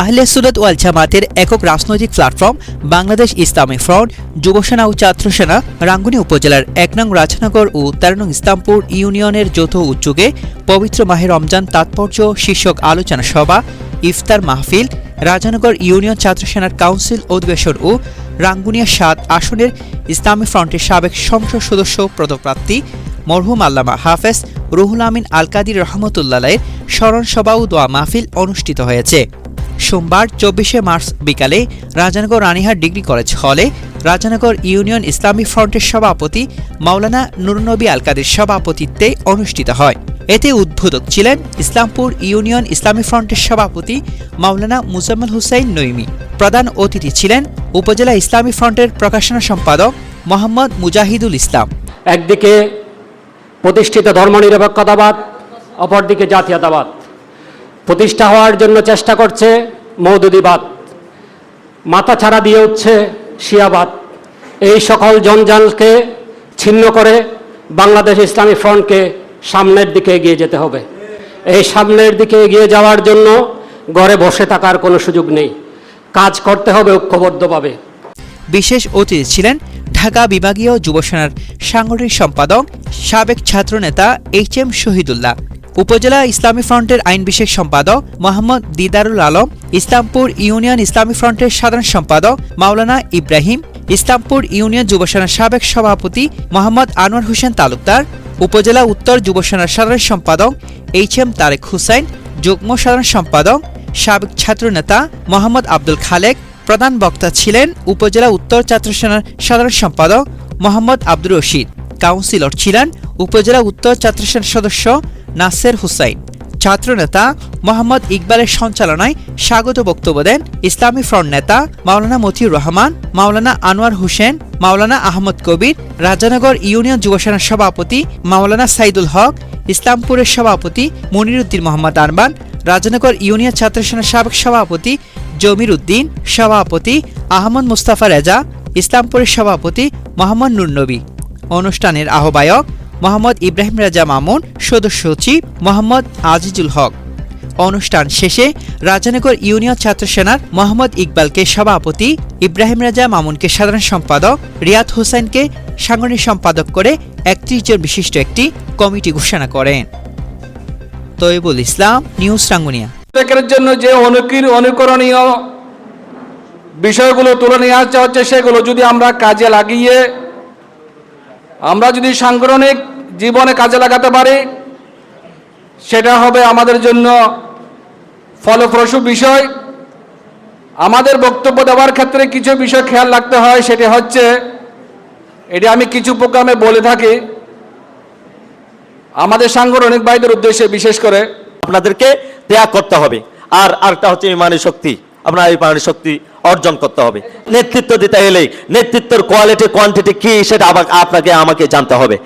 আহলে সুরত ওয়াল জামাতের একক রাজনৈতিক প্ল্যাটফর্ম বাংলাদেশ ইসলামী ফ্রন্ট যুবসেনা ও ছাত্রসেনা রাঙ্গুনি উপজেলার এক নং রাজনগর ও তেরো নং ইসলামপুর ইউনিয়নের যৌথ উদ্যোগে পবিত্র মাহে রমজান তাৎপর্য শীর্ষক আলোচনা সভা, ইফতার মাহফিল, রাজানগর ইউনিয়ন ছাত্রসেনার কাউন্সিল অধিবেশন ও রাঙ্গুনিয়া সাত আসনের ইসলামী ফ্রন্টের সাবেক সংসদ সদস্য পদপ্রার্থী মরহুম আল্লামা হাফেজ রুহুল আমিন আল কাদির রহমতুল্লাহের স্মরণ সভা ও দোয়া মাহফিল অনুষ্ঠিত হয়েছে। সোমবার, চব্বিশে মার্চ বিকালে রাজানগর রানীহাট ডিগ্রি কলেজ হলে রাজানগর ইউনিয়ন ইসলামী ফ্রন্টের সভাপতি মাওলানা নুরনবী আলকাদের সভাপতিত্বে অনুষ্ঠিত হয়। এতে উদ্বোধক ছিলেন ইসলামপুর ইউনিয়ন ইসলামী ফ্রন্টের সভাপতি মাওলানা মুজাম্মেল হুসাইন নৈমি। প্রধান অতিথি ছিলেন উপজেলা ইসলামী ফ্রন্টের প্রকাশনা সম্পাদক মোহাম্মদ মুজাহিদুল ইসলাম। একদিকে প্রতিষ্ঠিত ধর্মনিরপেক্ষতাবাদ, অপরদিকে জাতীয়তাবাদ। প্রতিষ্ঠা হওয়ার জন্য চেষ্টা করছে মৌদুদিবাদ মাথা ছাড়া দিয়ে উঠছে শিয়াবাদ এই সকল জঞ্জালকে ছিন্ন করে বাংলাদেশ ইসলামী ফ্রন্টকে সামনের দিকে এগিয়ে যেতে হবে। এই সামনের দিকে এগিয়ে যাওয়ার জন্য ঘরে বসে থাকার কোনো সুযোগ নেই। কাজ করতে হবে ঐক্যবদ্ধভাবে। বিশেষ অতিথি ছিলেন ঢাকা বিভাগীয় যুবসেনার সাংগঠনিক সম্পাদক, সাবেক ছাত্রনেতা এইচ এম শহীদুল্লাহ। উপজেলা ইসলামী ফ্রন্টের আইন বিশেষ সম্পাদক মোহাম্মদ দিদারুল আলম, ইসলামপুর ইউনিয়ন ইসলামী ফ্রন্টের সাধারণ সম্পাদক মাওলানা ইব্রাহিম, ইসলামপুর ইউনিয়ন যুবসেনার সাবেক সভাপতি মোহাম্মদ আনোয়ার হোসেন তালুকদার, উপজেলা উত্তর যুবসেনার সাধারণ সম্পাদক এইচ এম তারেক হুসাইন, যুগ্ম সাধারণ সম্পাদক সাবেক ছাত্রনেতা মোহাম্মদ আব্দুল খালেক, প্রধান বক্তা ছিলেন উপজেলা উত্তর ছাত্রসেনার সাধারণ সম্পাদক মোহাম্মদ আব্দুর রশিদ। কাউন্সিলর ছিলেন উপজেলা উত্তর ছাত্রসেনার সদস্য নাসের হুসাইন। ছাত্রনেতা মোহাম্মদ ইকবালের সঞ্চালনায় স্বাগত বক্তব্য দেন ইসলামী ফ্রন্ট নেতা মাওলানা মতিউর রহমান, মাওলানা আনোয়ার হোসেন, মাওলানা আহমদ কবির, রাজানগর ইউনিয়ন যুবসেনার সভাপতি মাওলানা সাইদুল হক, ইসলামপুরের সভাপতি মনিরুদ্দিন মোহাম্মদ আরবান রাজানগর ইউনিয়ন ছাত্রসেনার সাবেক সভাপতি জমির উদ্দিন, সভাপতি আহমদ মুস্তাফা রেজা, ইসলামপুরের সভাপতি মোহাম্মদ নুরনবী। অনুষ্ঠানের আহ্বায়ক মোহাম্মদ ইব্রাহিম রাজা মামুন, সদস্য সচিব মোহাম্মদ আজিজুল হক। অনুষ্ঠান শেষে রাজানগর ইউনিয়ন ছাত্র সেনার মোহাম্মদ ইকবালকে সভাপতি, ইব্রাহিম রাজা মামুনকে সাধারণ সম্পাদক, রিয়াদ হোসেনকে সাংগঠনিক সম্পাদক করে একত্রিশ জন বিশিষ্ট একটি কমিটি ঘোষণা করেন। তৈবুল ইসলাম, নিউজ রাঙ্গুনিয়া। জন্য যে অনুকীর, অনুকরণীয় বিষয়গুলো তুলে নিয়ে হচ্ছে, সেগুলো যদি আমরা কাজে লাগিয়ে, আমরা যদি সাংগঠনিক জীবনে কাজে লাগাতে পারি, সেটা হবে আমাদের জন্য ফলপ্রসূ বিষয়। আমাদের বক্তব্য দেওয়ার ক্ষেত্রে কিছু বিষয় খেয়াল রাখতে হয়, সেটি হচ্ছে, এটি আমি কিছু প্রোগ্রামে বলে থাকি। আমাদের সাংগঠনিক ভাইদের উদ্দেশ্যে বিশেষ করে আপনাদেরকে ত্যাগ করতে হবে, আর আরেকটা হচ্ছে ইমানের শক্তি, আপনার এই ইমানের শক্তি অর্জন করতে হবে। নেতৃত্ব দিতে হলে নেতৃত্বের কোয়ালিটি কোয়ান্টিটি কি, সেটা আপনাকে, আমাকে জানতে হবে।